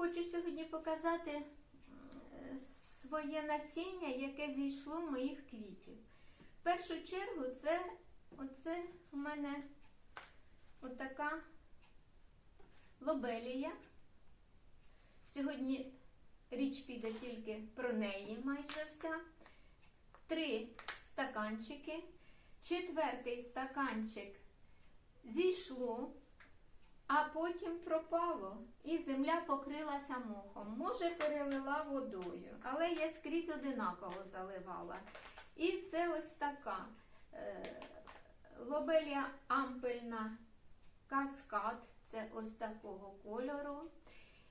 хочу сьогодні показати е, своє насіння, яке зійшло в моїх квітів. В першу чергу це оце у мене отака лобелія. Сьогодні річ піде тільки про неї майже вся. Три стаканчики. Четвертий стаканчик зійшло, а потім пропало, і земля покрилася мохом. Може, перелила водою, але я скрізь одинаково заливала. І це ось така е, лобелія ампельна каскад, це ось такого кольору.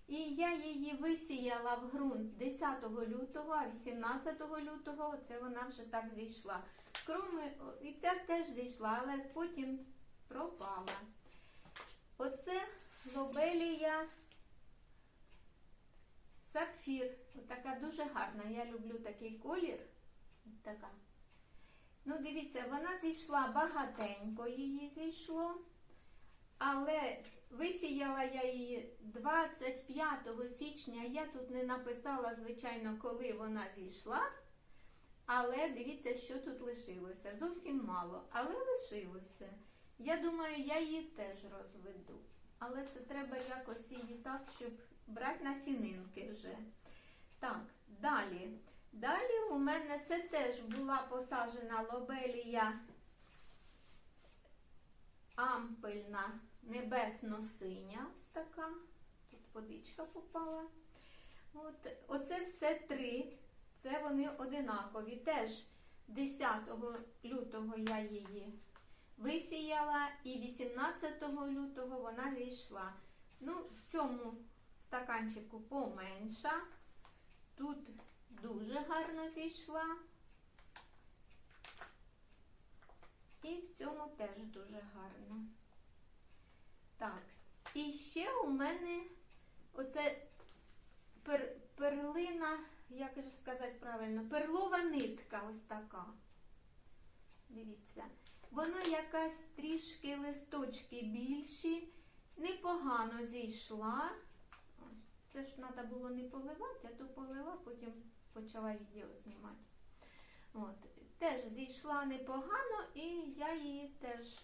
І я її висіяла в ґрунт 10 лютого, а 18 лютого це вона вже так зійшла. Кроме, і ця теж зійшла, але потім пропала. Оце лобелія сапфір. Така дуже гарна. Я люблю такий колір. Така. Ну, дивіться, вона зійшла багатенько, її зійшло. Але висіяла я її 25 січня. Я тут не написала, звичайно, коли вона зійшла. Але дивіться, що тут лишилося. Зовсім мало, але лишилося. Я думаю, я її теж розведу. Але це треба якось її так, щоб брати насінинки вже. Так, далі. Далі у мене це теж була посаджена лобелія ампельна небесно-синя. Ось така. Тут водичка попала. От, оце все три. Це вони одинакові. Теж 10 лютого я її висіяла, і 18 лютого вона зійшла. Ну, в цьому стаканчику поменша. Тут дуже гарно зійшла. І в цьому теж дуже гарно. Так, і ще у мене оце пер, перлина, як же сказати правильно, перлова нитка ось така. Дивіться, вона якась трішки листочки більші, непогано зійшла. Це ж треба було не поливати, а то полила, потім почала відео знімати. От, теж зійшла непогано, і я її теж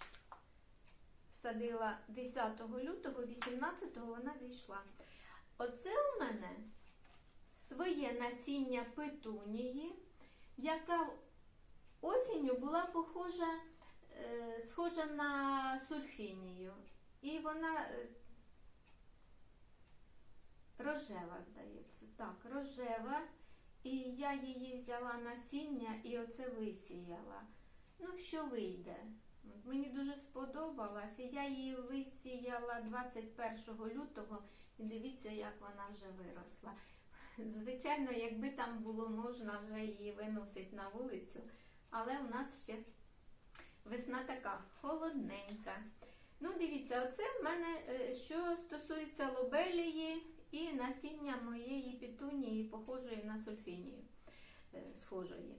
садила 10 лютого, 18-го вона зійшла. Оце у мене своє насіння петунії, яка осінню була похожа, е, схожа на сульфінію. І вона е, рожева, здається. Так, рожева. І я її взяла насіння і оце висіяла. Ну, що вийде? Мені дуже сподобалась. І я її висіяла 21 лютого, і дивіться, як вона вже виросла. Звичайно, якби там було можна вже її виносити на вулицю, але у нас ще весна така холодненька. Ну, дивіться, оце в мене, е, що стосується лобелії і насіння моєї петунії, похожої на сульфінію е, схожої.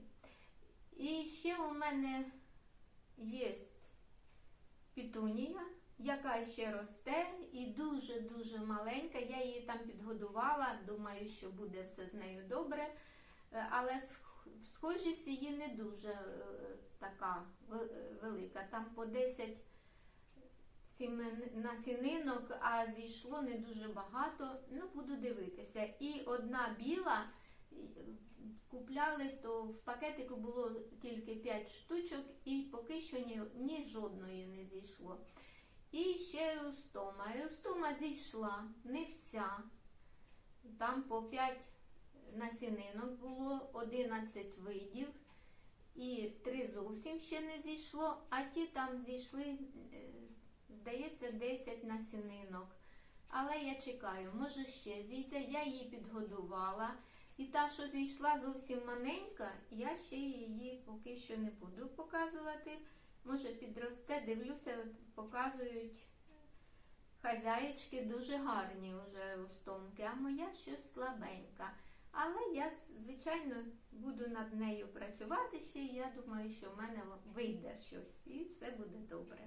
І ще у мене є петунія, яка ще росте і дуже-дуже маленька. Я її там підгодувала, думаю, що буде все з нею добре. Е, Але сх- схожість її не дуже е, така велика. Там по 10 сімен- насінинок, а зійшло не дуже багато. Ну, буду дивитися. І одна біла е, купляли, то в пакетику було тільки 5 штучок, і поки що ні, ні жодної не зійшло. І ще еустома. Еустома зійшла, не вся. Там по 5 насінинок було, 11 видів. І три зовсім ще не зійшло, а ті там зійшли, е, здається, 10 насінинок. Але я чекаю, може ще зійде. Я її підгодувала. І та, що зійшла зовсім маленька, я ще її поки що не буду показувати. Може підросте, дивлюся, показують хазяєчки дуже гарні вже устомки, а моя щось слабенька. Але я, звичайно, буду над нею працювати ще. і Я думаю, що в мене вийде щось, і все буде добре.